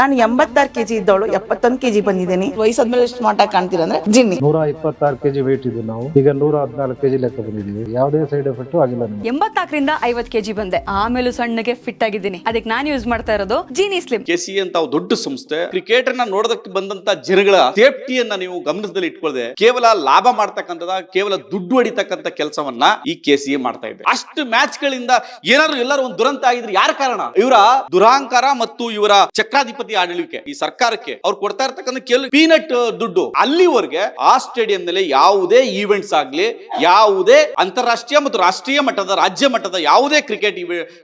ನಾನು ಎಂಬತ್ತಾರು ಕೆಜಿ ಇದ್ದವಳು ಎಪ್ಪತ್ತೊಂದು ಕೆಜಿ ಬಂದಿದ್ದೀನಿ. ವಯಸ್ಸಾದ್ಮೇಲೆ ಎಷ್ಟು ಮಾಟ ಕಾಣ್ತೀರ ಅಂದ್ರೆ ಜಿನ್ನಿ. ನೂರ ಇಪ್ಪತ್ತಾರು ಕೆಜಿ ವೇಟ್ ಇದ್ದು ನಾವು. ಈಗ ನೂರ ಹದಿನಾಲ್ಕು ಕೆಜಿ ಲೆಕ್ಕ ಬಂದಿದ್ದೀವಿ. ಯಾವುದೇ ಸೈಡ್ ಎಫೆಕ್ಟ್ ಆಗಿಲ್ಲ ನಮಗೆ. ಎಂಬತ್ನಾಲ್ಕರಿಂದ ಐವತ್ ಕೆಜಿ ಬಂದೆ. ಆಮೇಲೂ ಸಣ್ಣಗೆ ಫಿಟ್ ಆಗಿದ್ದೀನಿ. ಅದಕ್ಕೆ ನಾನು ಯೂಸ್ ಮಾಡ್ತಾ ಇರೋದು ಜೀನಿ ಸ್ಲಿಮ್ ಕೆಸಿ ಅಂತ ದೊಡ್ಡ ಸಂಸ್ಥೆ. ಕ್ರಿಕೆಟ್ ಅನ್ನ ನೋಡೋದಕ್ಕೆ ಬಂದಂತ ಜನಗಳ ಸೇಫ್ಟಿಯನ್ನ ನೀವು ಗಮನದಲ್ಲಿ ಇಟ್ಕೊಳ್ಳದೆ ಕೇವಲ ಲಾಭ ಮಾಡ್ತಕ್ಕಂಥದ ಕೇವಲ ದುಡ್ಡು ಹೊಡಿತಕ್ಕಂಥ ಕೆಲಸವನ್ನ ಈ ಕೆಸಿ ಮಾಡ್ತಾ ಇದೆ ಅಷ್ಟು ಮ್ಯಾಚ್ ಗಳಿಂದ ಏನಾದ್ರು ಎಲ್ಲರೂ ಒಂದು ದುರಂತ ಆಗಿದ್ರೆ ಯಾರ ಕಾರಣ? ಇವರ ದುರಾಂಕಾರ ಮತ್ತು ಇವರ ಚಕ್ರಾಧಿಪತಿ ಆಡಳಿಕೆ ಈ ಸರ್ಕಾರಕ್ಕೆ ಅವ್ರು ಕೊಡ್ತಾ ಇರ್ತಕ್ಕಂಥ ಕೆಲವು ಪೀನಟ್ ದುಡ್ಡು ಅಲ್ಲಿವರೆಗೆ ಆ ಸ್ಟೇಡಿಯಂ ನಲ್ಲಿ ಯಾವುದೇ ಈವೆಂಟ್ಸ್ ಆಗ್ಲಿ, ಯಾವುದೇ ಅಂತಾರಾಷ್ಟ್ರೀಯ ಮತ್ತು ರಾಷ್ಟ್ರೀಯ ಮಟ್ಟದ, ರಾಜ್ಯ ಮಟ್ಟದ ಯಾವುದೇ ಕ್ರಿಕೆಟ್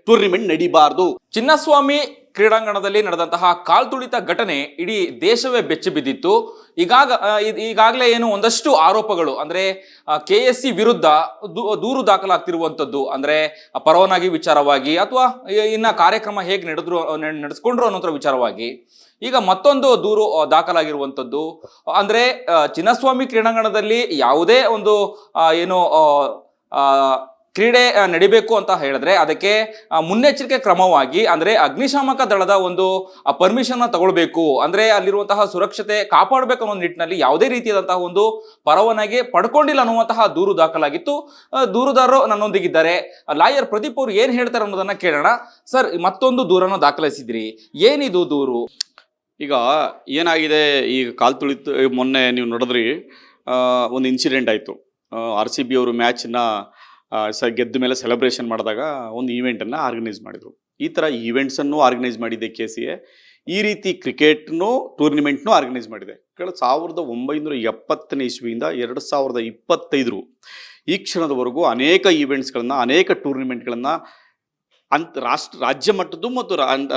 ಟೂರ್ನಿಮೆಂಟ್ ನಡೀಬಾರದು. ಚಿನ್ನಸ್ವಾಮಿ ಕ್ರೀಡಾಂಗಣದಲ್ಲಿ ನಡೆದಂತಹ ಕಾಲ್ತುಳಿತ ಘಟನೆ ಇಡೀ ದೇಶವೇ ಬೆಚ್ಚಿ ಬಿದ್ದಿತ್ತು. ಈಗಾಗ ಈಗಾಗಲೇ ಏನು ಒಂದಷ್ಟು ಆರೋಪಗಳು, ಅಂದ್ರೆ ಕೆ ಎಸ್ ಸಿ ವಿರುದ್ಧ ದೂರು ದಾಖಲಾಗ್ತಿರುವಂಥದ್ದು, ಅಂದ್ರೆ ಪರವಾನಗಿ ವಿಚಾರವಾಗಿ ಅಥವಾ ಇನ್ನ ಕಾರ್ಯಕ್ರಮ ಹೇಗೆ ನಡೆದ್ರು ನಡ್- ನಡೆಸ್ಕೊಂಡ್ರು ಅನ್ನೋದ್ರ ವಿಚಾರವಾಗಿ. ಈಗ ಮತ್ತೊಂದು ದೂರು ದಾಖಲಾಗಿರುವಂಥದ್ದು, ಅಂದರೆ ಚಿನ್ನಸ್ವಾಮಿ ಕ್ರೀಡಾಂಗಣದಲ್ಲಿ ಯಾವುದೇ ಒಂದು ಏನು ಕ್ರೀಡೆ ನಡಿಬೇಕು ಅಂತ ಹೇಳಿದ್ರೆ ಅದಕ್ಕೆ ಮುನ್ನೆಚ್ಚರಿಕೆ ಕ್ರಮವಾಗಿ, ಅಂದ್ರೆ ಅಗ್ನಿಶಾಮಕ ದಳದ ಒಂದು ಪರ್ಮಿಷನ್ ತಗೊಳ್ಬೇಕು. ಅಂದ್ರೆ ಅಲ್ಲಿರುವಂತಹ ಸುರಕ್ಷತೆ ಕಾಪಾಡಬೇಕು ಅನ್ನೋ ನಿಟ್ಟಿನಲ್ಲಿ ಯಾವುದೇ ರೀತಿಯಾದಂತಹ ಒಂದು ಪರವಾನಗಿ ಪಡ್ಕೊಂಡಿಲ್ಲ ಅನ್ನುವಂತಹ ದೂರು ದಾಖಲಾಗಿತ್ತು. ದೂರುದಾರರು ನನ್ನೊಂದಿಗಿದ್ದಾರೆ. ಲಾಯರ್ ಪ್ರದೀಪ್ ಅವರು ಏನ್ ಹೇಳ್ತಾರೆ ಅನ್ನೋದನ್ನ ಕೇಳೋಣ. ಸರ್, ಮತ್ತೊಂದು ದೂರನ್ನು ದಾಖಲಿಸಿದ್ರಿ. ಏನಿದು ದೂರು? ಈಗ ಏನಾಗಿದೆ? ಈಗ ಕಾಲ್ ತುಳಿತು, ಮೊನ್ನೆ ನೀವು ನೋಡಿದ್ರಿ ಒಂದು ಇನ್ಸಿಡೆಂಟ್ ಆಯಿತು. ಆರ್ ಸಿ ಬಿ ಅವರು ಮ್ಯಾಚನ್ನ ಸ ಗೆದ್ದ ಮೇಲೆ ಸೆಲೆಬ್ರೇಷನ್ ಮಾಡಿದಾಗ ಒಂದು ಈವೆಂಟನ್ನು ಆರ್ಗನೈಸ್ ಮಾಡಿದರು. ಈ ಥರ ಈವೆಂಟ್ಸನ್ನು ಆರ್ಗನೈಸ್ ಮಾಡಿದೆ ಕೆ ಸಿ ಎ ಈ ರೀತಿ ಕ್ರಿಕೆಟ್ನು ಟೂರ್ನಿಮೆಂಟ್ನು ಆರ್ಗನೈಸ್ ಮಾಡಿದೆ. ಕೇಳ ಸಾವಿರದ ಒಂಬೈನೂರ ಎಪ್ಪತ್ತನೇ ಇಸ್ವಿಯಿಂದ ಎರಡು ಸಾವಿರದ ಇಪ್ಪತ್ತೈದರು ಈ ಕ್ಷಣದವರೆಗೂ ಅನೇಕ ಈವೆಂಟ್ಸ್ಗಳನ್ನು ಅನೇಕ ಟೂರ್ನಿಮೆಂಟ್ಗಳನ್ನು ಅಂತ ರಾಷ್ಟ್ರ, ರಾಜ್ಯ ಮಟ್ಟದ್ದು ಮತ್ತು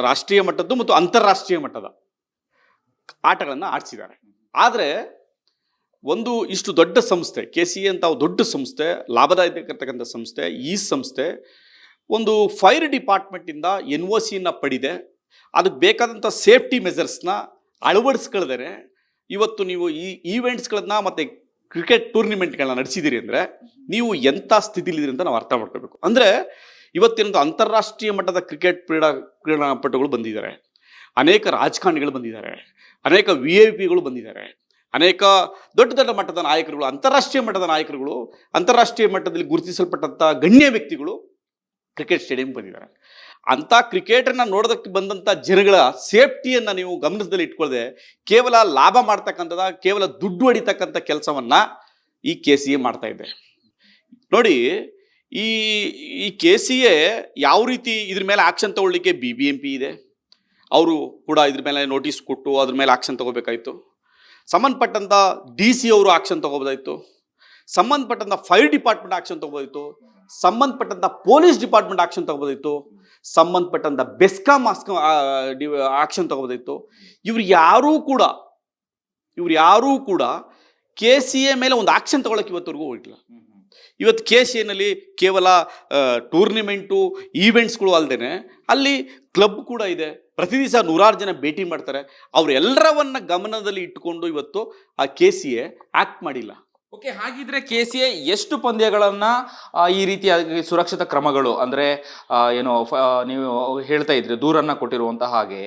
ರಾಷ್ಟ್ರೀಯ ಮಟ್ಟದ್ದು ಮತ್ತು ಅಂತಾರಾಷ್ಟ್ರೀಯ ಮಟ್ಟದ ಆಟಗಳನ್ನು ಆಡಿಸಿದ್ದಾರೆ. ಆದರೆ ಒಂದು ಇಷ್ಟು ದೊಡ್ಡ ಸಂಸ್ಥೆ ಕೆ ಸಿ ಅಂತ ದೊಡ್ಡ ಸಂಸ್ಥೆ ಲಾಭದಾಯಕರ್ತಕ್ಕಂಥ ಸಂಸ್ಥೆ, ಈ ಸಂಸ್ಥೆ ಒಂದು ಫೈರ್ ಡಿಪಾರ್ಟ್ಮೆಂಟಿಂದ ಎನ್ ಒ ಸಿನ ಪಡೆದೆ. ಅದಕ್ಕೆ ಬೇಕಾದಂಥ ಸೇಫ್ಟಿ ಮೆಜರ್ಸ್ನ ಅಳವಡಿಸ್ಕೊಳ್ದರೆ ಇವತ್ತು ನೀವು ಈ ಈವೆಂಟ್ಸ್ಗಳನ್ನ ಮತ್ತು ಕ್ರಿಕೆಟ್ ಟೂರ್ನಿಮೆಂಟ್ಗಳನ್ನ ನಡೆಸಿದ್ದೀರಿ ಅಂದರೆ ನೀವು ಎಂಥ ಸ್ಥಿತಿಲಿದ್ದೀರಿ ಅಂತ ನಾವು ಅರ್ಥ ಮಾಡ್ಕೋಬೇಕು ಅಂದರೆ ಇವತ್ತಿನದು ಅಂತಾರಾಷ್ಟ್ರೀಯ ಮಟ್ಟದ ಕ್ರಿಕೆಟ್ ಕ್ರೀಡಾ, ಕ್ರೀಡಾಪಟುಗಳು ಬಂದಿದ್ದಾರೆ. ಅನೇಕ ರಾಜಕಾರಣಿಗಳು ಬಂದಿದ್ದಾರೆ. ಅನೇಕ ವಿ ಐ ಪಿಗಳು ಬಂದಿದ್ದಾರೆ. ಅನೇಕ ದೊಡ್ಡ ದೊಡ್ಡ ಮಟ್ಟದ ನಾಯಕರುಗಳು, ಅಂತಾರಾಷ್ಟ್ರೀಯ ಮಟ್ಟದ ನಾಯಕರುಗಳು, ಅಂತಾರಾಷ್ಟ್ರೀಯ ಮಟ್ಟದಲ್ಲಿ ಗುರುತಿಸಲ್ಪಟ್ಟಂಥ ಗಣ್ಯ ವ್ಯಕ್ತಿಗಳು ಕ್ರಿಕೆಟ್ ಸ್ಟೇಡಿಯಂ ಬಂದಿದ್ದಾರೆ. ಅಂಥ ಕ್ರಿಕೆಟನ್ನು ನೋಡೋದಕ್ಕೆ ಬಂದಂಥ ಜನಗಳ ಸೇಫ್ಟಿಯನ್ನು ನೀವು ಗಮನದಲ್ಲಿ ಇಟ್ಕೊಳ್ಳದೆ ಕೇವಲ ಲಾಭ ಮಾಡ್ತಕ್ಕಂಥದ, ಕೇವಲ ದುಡ್ಡು ಹೊಡಿತಕ್ಕಂಥ ಕೆಲಸವನ್ನು ಈ ಕೆ ಸಿ ಎ ಮಾಡ್ತಾ ಇದೆ. ನೋಡಿ, ಈ ಈ ಕೆ ಸಿ ಎ ಯಾವ ರೀತಿ ಇದ್ರ ಮೇಲೆ ಆಕ್ಷನ್ ತಗೊಳ್ಳಿಕ್ಕೆ ಬಿ ಬಿ ಎಂ ಪಿ ಇದೆ. ಅವರು ಕೂಡ ಇದ್ರ ಮೇಲೆ ನೋಟಿಸ್ ಕೊಟ್ಟು ಅದ್ರ ಮೇಲೆ ಆಕ್ಷನ್ ತಗೋಬೇಕಾಯಿತು. ಸಂಬಂಧಪಟ್ಟಂಥ ಡಿ ಸಿ ಅವರು ಆಕ್ಷನ್ ತಗೋಬೋದಾಯಿತು. ಸಂಬಂಧಪಟ್ಟಂಥ ಫೈರ್ ಡಿಪಾರ್ಟ್ಮೆಂಟ್ ಆಕ್ಷನ್ ತಗೋಬೋದಿತ್ತು ಸಂಬಂಧಪಟ್ಟಂಥ ಪೊಲೀಸ್ ಡಿಪಾರ್ಟ್ಮೆಂಟ್ ಆಕ್ಷನ್ ತೊಗೋಬೋದಿತ್ತು ಸಂಬಂಧಪಟ್ಟಂಥ ಬೆಸ್ಕಾಮ್ ಆಸ್ಕ ಆಕ್ಷನ್ ತಗೋಬೋದಿತ್ತು ಇವ್ರು ಯಾರೂ ಕೂಡ, ಇವ್ರು ಯಾರೂ ಕೂಡ ಕೆ ಸಿ ಎ ಮೇಲೆ ಒಂದು ಆಕ್ಷನ್ ತೊಗೊಳಕ್ಕೆ ಇವತ್ತವರೆಗೂ ಹೋಗಿಲ್ಲ ಇವತ್ತು ಕೆ ಸಿ ಎನಲ್ಲಿ ಕೇವಲ ಟೂರ್ನಿಮೆಂಟು ಈವೆಂಟ್ಸ್ಗಳು ಅಲ್ಲದೆ ಅಲ್ಲಿ ಕ್ಲಬ್ ಕೂಡ ಇದೆ. ಪ್ರತಿ ದಿವಸ ನೂರಾರು ಜನ ಭೇಟಿ ಮಾಡ್ತಾರೆ. ಅವರೆಲ್ಲರವನ್ನ ಗಮನದಲ್ಲಿ ಇಟ್ಟುಕೊಂಡು ಇವತ್ತು ಆ ಕೆ ಸಿ ಎ ಆ್ಯಕ್ಟ್ ಮಾಡಿಲ್ಲ. ಓಕೆ, ಹಾಗಿದ್ರೆ ಕೆ ಸಿ ಎ ಎಷ್ಟು ಪಂದ್ಯಗಳನ್ನ ಈ ರೀತಿಯಾಗಿ ಸುರಕ್ಷತಾ ಕ್ರಮಗಳು, ಅಂದ್ರೆ ಏನು ನೀವು ಹೇಳ್ತಾ ಇದ್ರಿ, ದೂರನ್ನ ಕೊಟ್ಟಿರುವಂತಹ ಹಾಗೆ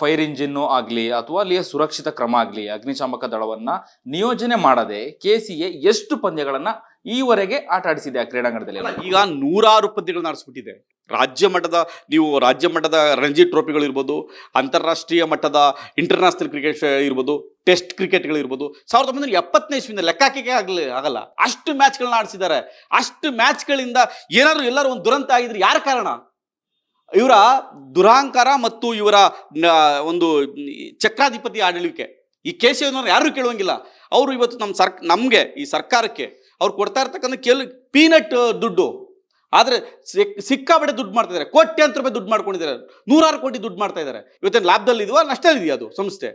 ಫೈರ್ ಇಂಜಿನ್ನು ಆಗಲಿ, ಅಥವಾ ಅಲ್ಲಿಯ ಸುರಕ್ಷಿತ ಕ್ರಮ ಆಗಲಿ, ಅಗ್ನಿಶಾಮಕ ದಳವನ್ನ ನಿಯೋಜನೆ ಮಾಡದೆ ಕೆ ಸಿ ಎ ಎಷ್ಟು ಪಂದ್ಯಗಳನ್ನ ಈವರೆಗೆ ಆಟ ಆಡಿಸಿದೆ ಆ ಕ್ರೀಡಾಂಗಣದಲ್ಲಿ ಈಗ ನೂರಾರು ಪಂದ್ಯಗಳನ್ನ ನಡೆಸ್ಬಿಟ್ಟಿದೆ. ರಾಜ್ಯ ಮಟ್ಟದ, ನೀವು ರಾಜ್ಯ ಮಟ್ಟದ ರಣಜಿ ಟ್ರೋಫಿಗಳು ಇರ್ಬೋದು, ಅಂತಾರಾಷ್ಟ್ರೀಯ ಮಟ್ಟದ ಇಂಟರ್ನ್ಯಾಷನಲ್ ಕ್ರಿಕೆಟ್ ಇರ್ಬೋದು ಟೆಸ್ಟ್ ಕ್ರಿಕೆಟ್ಗಳು ಇರ್ಬೋದು, ಸಾವಿರದ ಒಂಬೈನೂರ ಎಪ್ಪತ್ತನೇ ಇಸ್ವಿಂದ ಲೆಕ್ಕಾಕಿಕೆ ಆಗಲಿ, ಆಗಲ್ಲ. ಅಷ್ಟು ಮ್ಯಾಚ್ಗಳನ್ನ ಆಡಿಸಿದ್ದಾರೆ. ಅಷ್ಟು ಮ್ಯಾಚ್ಗಳಿಂದ ಏನಾದರೂ ಎಲ್ಲರೂ ಒಂದು ದುರಂತ ಆಗಿದ್ರೆ ಯಾರ ಕಾರಣ? ಇವರ ದುರಾಂಕಾರ ಮತ್ತು ಇವರ ಒಂದು ಚಕ್ರಾಧಿಪತಿ ಆಡಳಿಕೆ ಈ ಕೇಶವನವ್ರು ಯಾರು ಕೇಳುವಂಗಿಲ್ಲ. ಅವರು ಇವತ್ತು ನಮ್ಮ ಸರ್ಕ್, ನಮಗೆ, ಈ ಸರ್ಕಾರಕ್ಕೆ ಅವ್ರು ಕೊಡ್ತಾ ಇರ್ತಕ್ಕಂಥ ಕೆಲವು ಪೀನಟ್ ದುಡ್ಡು. ಆದರೆ ಸಿಕ್ ಸಿಕ್ಕಾಬಡೆ ದುಡ್ಡು ಇದ್ದಾರೆ ಅಂತ ರೂಪಾಯಿ ದುಡ್ಡು ಮಾಡ್ಕೊಂಡಿದ್ದಾರೆ. ನೂರಾರು ಕೋಟಿ ದುಡ್ಡು ಮಾಡ್ತಾ ಇದ್ದಾರೆ ಇವತ್ತಿನ ಲಾಭದಲ್ಲಿ ಇದೆಯಾ ಅದು ಸಂಸ್ಥೆ?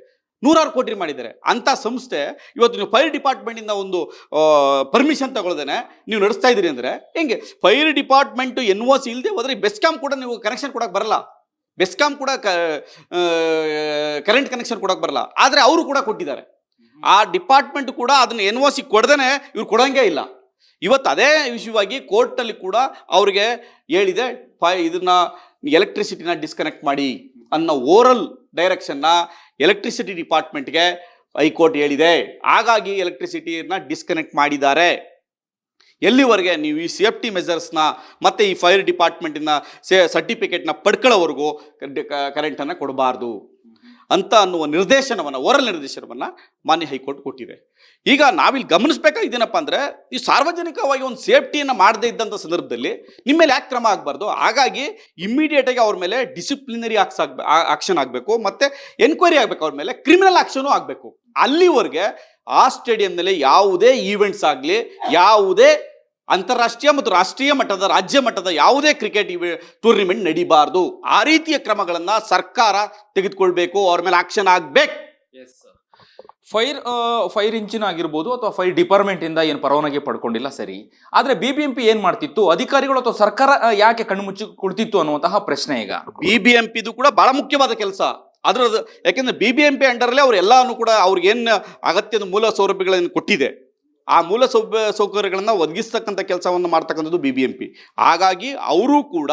ನೂರಾರು ಕೋಟಿ ಮಾಡಿದ್ದಾರೆ. ಅಂಥ ಸಂಸ್ಥೆ ಇವತ್ತು ನೀವು ಫೈರ್ ಡಿಪಾರ್ಟ್ಮೆಂಟಿಂದ ಒಂದು ಪರ್ಮಿಷನ್ ತಗೊಳ್ದೇನೆ ನೀವು ನಡೆಸ್ತಾ ಇದ್ದೀರಿ ಅಂದರೆ ಹೆಂಗೆ? Fire department N O C ಇಲ್ಲದೆ ಹೋದರೆ ಬೆಸ್ಕಾಮ್ ಕೂಡ ನೀವು ಕನೆಕ್ಷನ್ ಕೊಡೋಕೆ ಬರಲ್ಲ. ಬೆಸ್ಕಾಮ್ ಕೂಡ ಕರೆಂಟ್ ಕನೆಕ್ಷನ್ ಕೊಡೋಕೆ ಬರಲ್ಲ. ಆದರೆ ಅವರು ಕೂಡ ಕೊಟ್ಟಿದ್ದಾರೆ. ಆ ಡಿಪಾರ್ಟ್ಮೆಂಟ್ ಕೂಡ ಅದನ್ನ ಎನ್ ಒ ಸಿ ಕೊಡ್ದೇನೆ ಇವ್ರು ಕೊಡೋಂಗೇ ಇಲ್ಲ. ಇವತ್ತು ಅದೇ ವಿಷಯವಾಗಿ ಕೋರ್ಟಲ್ಲಿ ಕೂಡ ಅವ್ರಿಗೆ ಹೇಳಿದೆ ಇದನ್ನ ಎಲೆಕ್ಟ್ರಿಸಿಟಿನ ಡಿಸ್ಕನೆಕ್ಟ್ ಮಾಡಿ ಅನ್ನೋ ಓರಲ್ ಡೈರೆಕ್ಷನ್ನ ಎಲೆಕ್ಟ್ರಿಸಿಟಿ ಡಿಪಾರ್ಟ್ಮೆಂಟ್ಗೆ ಹೈಕೋರ್ಟ್ ಹೇಳಿದೆ. ಹಾಗಾಗಿ ಎಲೆಕ್ಟ್ರಿಸಿಟಿನ ಡಿಸ್ಕನೆಕ್ಟ್ ಮಾಡಿದ್ದಾರೆ. ಎಲ್ಲಿವರೆಗೆ ನೀವು ಈ ಸೇಫ್ಟಿ ಮೆಜರ್ಸ್ನ ಮತ್ತು ಈ ಫೈರ್ ಡಿಪಾರ್ಟ್ಮೆಂಟಿನ ಸೇ, ಸರ್ಟಿಫಿಕೇಟ್ನ ಪಡ್ಕೊಳ್ಳೋವರೆಗೂ ಕರೆಂಟನ್ನು ಕೊಡಬಾರ್ದು. ಅಂತ ಅನ್ನುವ ನಿರ್ದೇಶನವನ್ನು, ಓರಲ್ ನಿರ್ದೇಶನವನ್ನು ಮಾನ್ಯ ಹೈಕೋರ್ಟ್ ಕೊಟ್ಟಿದೆ. ಈಗ ನಾವಿಲ್ಲಿ ಗಮನಿಸ್ಬೇಕಾಗಿದ್ದೇನಪ್ಪ ಅಂದರೆ, ಈ ಸಾರ್ವಜನಿಕವಾಗಿ ಒಂದು ಸೇಫ್ಟಿಯನ್ನು ಮಾಡದೇ ಇದ್ದಂಥ ಸಂದರ್ಭದಲ್ಲಿ ನಿಮ್ಮ ಮೇಲೆ ಯಾಕೆ ಕ್ರಮ ಆಗಬಾರ್ದು? ಹಾಗಾಗಿ ಇಮ್ಮಿಡಿಯೇಟಾಗಿ ಅವ್ರ ಮೇಲೆ ಡಿಸಿಪ್ಲಿನರಿ ಆಕ್ಸ್ ಆಗ್ಬೇ ಆಕ್ಷನ್ ಆಗಬೇಕು, ಮತ್ತು ಎನ್ಕ್ವೈರಿ ಆಗಬೇಕು, ಅವ್ರ ಮೇಲೆ ಕ್ರಿಮಿನಲ್ ಆಕ್ಷನು ಆಗಬೇಕು. ಅಲ್ಲಿವರೆಗೆ ಆ ಸ್ಟೇಡಿಯಂನಲ್ಲಿ ಯಾವುದೇ ಈವೆಂಟ್ಸ್ ಆಗಲಿ, ಯಾವುದೇ ಅಂತಾರಾಷ್ಟ್ರೀಯ ಮತ್ತು ರಾಷ್ಟ್ರೀಯ ಮಟ್ಟದ ರಾಜ್ಯ ಮಟ್ಟದ ಯಾವುದೇ ಕ್ರಿಕೆಟ್ ಇವೆ ಟೂರ್ನಿಮೆಂಟ್ ನಡಿಬಾರ್ದು. ಆ ರೀತಿಯ ಕ್ರಮಗಳನ್ನು ಸರ್ಕಾರ ತೆಗೆದುಕೊಳ್ಬೇಕು ಅವ್ರ ಮೇಲೆ ಆಕ್ಷನ್ ಆಗ್ಬೇಕು. ಫೈರ್ ಫೈರ್ ಇಂಜಿನ್ ಆಗಿರ್ಬೋದು ಅಥವಾ ಫೈರ್ ಡಿಪಾರ್ಟ್ಮೆಂಟ್ ಇಂದ ಏನು ಪರವಾನಗಿ ಪಡ್ಕೊಂಡಿಲ್ಲ ಸರಿ. ಆದ್ರೆ ಬಿ ಬಿ ಎಂ ಪಿ ಏನ್ ಮಾಡ್ತಿತ್ತು? ಅಧಿಕಾರಿಗಳು ಅಥವಾ ಸರ್ಕಾರ ಯಾಕೆ ಕಣ್ಣು ಮುಚ್ಚಿ ಕುಳಿತಿತ್ತು ಅನ್ನುವಂತಹ ಪ್ರಶ್ನೆ ಈಗ. ಬಿ ಬಿ ಎಂ ಪಿದು ಕೂಡ ಬಹಳ ಮುಖ್ಯವಾದ ಕೆಲಸ. ಅದ್ರದ್ದು ಯಾಕೆಂದ್ರೆ ಬಿ ಬಿ ಎಂ ಪಿ ಅಂಡರಲ್ಲಿ ಅವ್ರು ಎಲ್ಲಾನು ಕೂಡ ಅವ್ರಿಗೇನು ಅಗತ್ಯದ ಮೂಲ ಸೌಲಭ್ಯಗಳನ್ನು ಕೊಟ್ಟಿದೆ. ಆ ಮೂಲ ಸೌಭ್ಯ ಸೌಕರ್ಯಗಳನ್ನು ಒದಗಿಸ್ತಕ್ಕಂಥ ಕೆಲಸವನ್ನು ಮಾಡ್ತಕ್ಕಂಥದ್ದು ಬಿ ಬಿ ಎಂ ಪಿ ಹಾಗಾಗಿ ಅವರು ಕೂಡ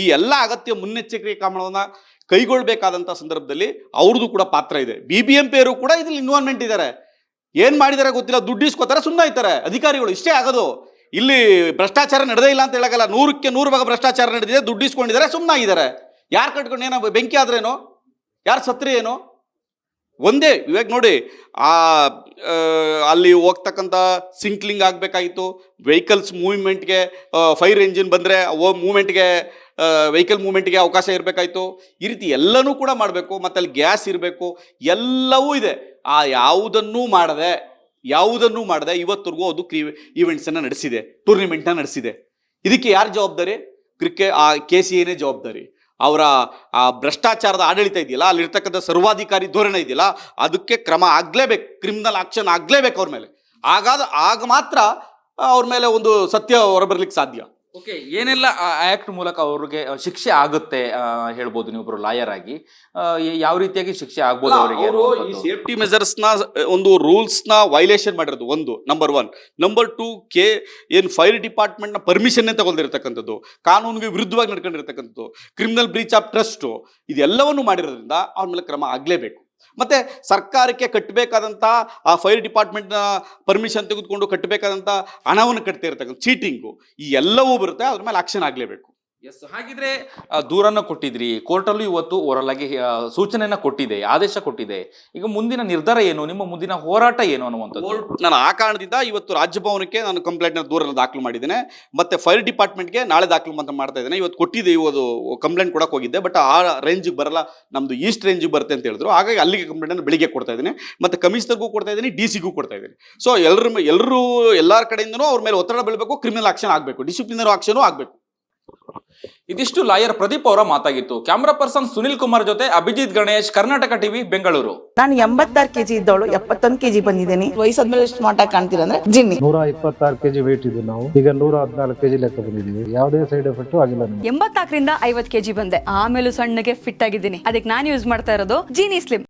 ಈ ಎಲ್ಲ ಅಗತ್ಯ ಮುನ್ನೆಚ್ಚರಿಕೆ ಕ್ರಮಗಳನ್ನು ಕೈಗೊಳ್ಳಬೇಕಾದಂಥ ಸಂದರ್ಭದಲ್ಲಿ ಅವ್ರದ್ದು ಕೂಡ ಪಾತ್ರ ಇದೆ. ಬಿ ಬಿ ಎಂ ಪಿಯವರು ಕೂಡ ಇದ್ರಲ್ಲಿ ಇನ್ವಾಲ್ವ್ಮೆಂಟ್ ಇದ್ದಾರೆ. ಏನು ಮಾಡಿದ್ದಾರೆ ಗೊತ್ತಿಲ್ಲ, ದುಡ್ಡು ಇಸ್ಕೋತಾರೆ ಸುಮ್ಮನೆ ಅಧಿಕಾರಿಗಳು ಇಷ್ಟೇ ಆಗೋದು. ಇಲ್ಲಿ ಭ್ರಷ್ಟಾಚಾರ ನಡೆದೇ ಇಲ್ಲ ಅಂತ ಹೇಳೋಕ್ಕಲ್ಲ ನೂರಕ್ಕೆ ನೂರು ಭಾಗ ಭ್ರಷ್ಟಾಚಾರ ನಡೆದಿದೆ, ದುಡ್ಡು ಇಸ್ಕೊಂಡಿದ್ದಾರೆ ಸುಮ್ಮನಾಗಿದ್ದಾರೆ ಯಾರು ಕಟ್ಕೊಂಡು ಏನೋ ಬೆಂಕಿ ಆದ್ರೇನು, ಯಾರು ಸತ್ರಿ ಏನು ಒಂದೇ, ಇವಾಗ ನೋಡಿ, ಆ ಅಲ್ಲಿ ಹೋಗ್ತಕ್ಕಂಥ ಸಿಂಕ್ಲಿಂಗ್ ಆಗಬೇಕಾಗಿತ್ತು ವೆಹಿಕಲ್ಸ್ ಮೂವ್ಮೆಂಟ್ಗೆ ಫೈರ್ ಎಂಜಿನ್ ಬಂದರೆ ಓ ಮೂವ್ಮೆಂಟ್ಗೆ ವೆಹಿಕಲ್ ಮೂವ್ಮೆಂಟ್ಗೆ ಅವಕಾಶ ಇರಬೇಕಾಯ್ತು. ಈ ರೀತಿ ಎಲ್ಲನೂ ಕೂಡ ಮಾಡಬೇಕು, ಮತ್ತು ಅಲ್ಲಿ ಗ್ಯಾಸ್ ಇರಬೇಕು, ಎಲ್ಲವೂ ಇದೆ. ಆ, ಯಾವುದನ್ನೂ ಮಾಡದೆ ಯಾವುದನ್ನೂ ಮಾಡದೆ ಇವತ್ತಿಗೂ ಅದು ಕ್ರೀ ಈವೆಂಟ್ಸನ್ನು ನಡೆಸಿದೆ ಟೂರ್ನಿಮೆಂಟ್ನ ನಡೆಸಿದೆ. ಇದಕ್ಕೆ ಯಾರು ಜವಾಬ್ದಾರಿ? ಕ್ರಿಕೆ, ಆ ಕೆ ಸಿ ಎನೇ ಜವಾಬ್ದಾರಿ. ಅವರ ಆ ಭ್ರಷ್ಟಾಚಾರದ ಆಡಳಿತ ಇದೆಯಲ್ಲ, ಅಲ್ಲಿರ್ತಕ್ಕಂಥ ಸರ್ವಾಧಿಕಾರಿ ಧೋರಣೆ ಇದೆಯಲ್ಲ, ಅದಕ್ಕೆ ಕ್ರಮ ಆಗಲೇಬೇಕು ಕ್ರಿಮಿನಲ್ ಆಕ್ಷನ್ ಆಗಲೇಬೇಕು ಅವ್ರ ಮೇಲೆ. ಆಗಾದ ಆಗ ಮಾತ್ರ ಅವ್ರ ಮೇಲೆ ಒಂದು ಸತ್ಯ ಹೊರಬರ್ಲಿಕ್ಕೆ ಸಾಧ್ಯ. ಓಕೆ ಏನೆಲ್ಲ ಆಕ್ಟ್ ಮೂಲಕ ಅವ್ರಿಗೆ ಶಿಕ್ಷೆ ಆಗುತ್ತೆ ಹೇಳ್ಬೋದು ನೀವೊಬ್ರು ಲಾಯರ್ ಆಗಿ. ಯಾವ ರೀತಿಯಾಗಿ ಶಿಕ್ಷೆ ಆಗ್ಬೋದು ಅವರಿಗೆ ಅವರು ಈ ಸೇಫ್ಟಿ ಮೆಜರ್ಸ್ನ ಒಂದು ರೂಲ್ಸ್ನ ವೈಲೇಷನ್ ಮಾಡಿರೋದು ಒಂದು ನಂಬರ್ ಒನ್ ನಂಬರ್ ಟೂ ಕೆ ಏನು ಫೈರ್ ಡಿಪಾರ್ಟ್ಮೆಂಟ್ನ ಪರ್ಮಿಷನ್ನೇ ತಗೊಳ್ದಿರ್ತಕ್ಕಂಥದ್ದು ಕಾನೂನಿಗೆ ವಿರುದ್ಧವಾಗಿ ನಡ್ಕೊಂಡಿರ್ತಕ್ಕಂಥದ್ದು ಕ್ರಿಮಿನಲ್ ಬ್ರೀಚ್ ಆಫ್ ಟ್ರಸ್ಟು ಇದೆಲ್ಲವನ್ನು ಮಾಡಿರೋದ್ರಿಂದ ಅವ್ರ ಮೇಲೆ ಕ್ರಮ ಆಗಲೇಬೇಕು. ಮತ್ತೆ ಸರ್ಕಾರಕ್ಕೆ ಕಟ್ಟಬೇಕಾದಂಥ ಆ ಫೈರ್ ಡಿಪಾರ್ಟ್ಮೆಂಟ್ನ ಪರ್ಮಿಷನ್ ತೆಗೆದುಕೊಂಡು ಕಟ್ಟಬೇಕಾದಂಥ ಹಣವನ್ನು ಕಟ್ತಾ ಇರ್ತಕ್ಕಂಥ ಚೀಟಿಂಗು ಈ ಎಲ್ಲವೂ ಬರುತ್ತೆ, ಅದ್ರ ಮೇಲೆ ಆಕ್ಷನ್ ಆಗಲೇಬೇಕು. ಎಸ್ ಹಾಗಿದ್ರೆ ದೂರನ್ನು ಕೊಟ್ಟಿದ್ರಿ. ಕೋರ್ಟಲ್ಲೂ ಇವತ್ತು ಓರಲ್ ಆಗಿ ಸೂಚನೆಯನ್ನ ಕೊಟ್ಟಿದೆ, ಆದೇಶ ಕೊಟ್ಟಿದೆ. ಈಗ ಮುಂದಿನ ನಿರ್ಧಾರ ಏನು? ನಿಮ್ಮ ಮುಂದಿನ ಹೋರಾಟ ಏನು ಅನ್ನುವಂಥದ್ದು? ನಾನು ಆ ಕಾರಣದಿಂದ ಇವತ್ತು ರಾಜ್ಯಭವನಕ್ಕೆ ನಾನು ಕಂಪ್ಲೇಂಟ್ನ ದೂರನ್ನು ದಾಖಲು ಮಾಡಿದ್ದೇನೆ. ಮತ್ತೆ ಫೈರ್ ಡಿಪಾರ್ಟ್ಮೆಂಟ್ಗೆ ನಾಳೆ ದಾಖಲು ಅಂತ ಮಾಡ್ತಾ ಇದ್ದೇನೆ. ಇವತ್ತು ಕೊಟ್ಟಿದೆ ಇವತ್ತು ಕಂಪ್ಲೇಂಟ್ ಕೊಡಕ್ಕೆ ಹೋಗಿದ್ದೆ ಬಟ್ ಆ ರೇಂಜಿಗೆ ಬರಲ್ಲ. ನಮ್ದು ಈಸ್ಟ್ ರೇಂಜಿಗೆ ಬರುತ್ತೆ ಅಂತ ಹೇಳಿದ್ರು. ಹಾಗಾಗಿ ಅಲ್ಲಿಗೆ ಕಂಪ್ಲೇಂಟನ್ನು ಬೆಳಿಗ್ಗೆ ಕೊಡ್ತಾ ಇದ್ದೀನಿ. ಮತ್ತೆ ಕಮಿಷನರ್ಗೂ ಕೊಡ್ತಾ ಇದ್ದೀನಿ ಡಿ ಸಿಗೂ ಕೊಡ್ತಾ ಇದ್ದೀನಿ. ಸೊ ಎಲ್ಲರ ಎಲ್ಲರೂ, ಎಲ್ಲರ ಕಡೆಯಿಂದನೂ ಅವ್ರ ಮೇಲೆ ಒತ್ತಡ ಬೀಳಬೇಕು ಕ್ರಿಮಿನಲ್ ಆಕ್ಷನ್ ಆಗಬೇಕು. ಡಿಸಿಪ್ಲಿನರಿ ಆಕ್ಷನು ಆಗಬೇಕು. ಇದಿಷ್ಟು ಲಾಯರ್ ಪ್ರದೀಪ್ ಅವರ ಮಾತಾಗಿತ್ತು. ಕ್ಯಾಮ್ರಾ ಪರ್ಸನ್ ಸುನಿಲ್ ಕುಮಾರ್ ಜೊತೆ ಅಭಿಜಿತ್ ಗಣೇಶ್ ಕರ್ನಾಟಕ ಟಿವಿ ಬೆಂಗಳೂರು. ನಾನು ಎಂಬತ್ತಾರು ಕೆಜಿ ಇದ್ದವಳು ಎಪ್ಪತ್ತೊಂದು ಕೆಜಿ ಬಂದಿದ್ದೀನಿ. ವಯಸ್ಸಾದ್ಮೇಲೆ ಸ್ಮಾರ್ಟ್ ಮಾಟ ಕಾಣ್ತೀರಾ ಅಂದ್ರೆ? ಜಿನ್ನಿ. ನೂರ ಇಪ್ಪತ್ತಾರು ಕೆಜಿ ವೇಟ್ ಇದ್ದು ನಾವು. ಈಗ ನೂರ ಹದಿನಾಲ್ಕು ಕೆಜಿ ಲೆಕ್ಕ ಬಂದಿದ್ದೀವಿ. ಯಾವುದೇ ಸೈಡ್ ಎಫೆಕ್ಟ್ ಆಗಿಲ್ಲ ಎಂಬತ್ತಾಕರಿಂದ ಎಂಬತ್ನಾಲ್ಕರಿಂದ ಐವತ್ ಕೆಜಿ ಬಂದೆ. ಆಮೇಲೂ ಸಣ್ಣಗೆ ಫಿಟ್ ಆಗಿದ್ದೀನಿ. ಅದಕ್ಕೆ ನಾನು ಯೂಸ್ ಮಾಡ್ತಾ ಇರೋದು ಜೀನಿ ಸ್ಲಿಮ್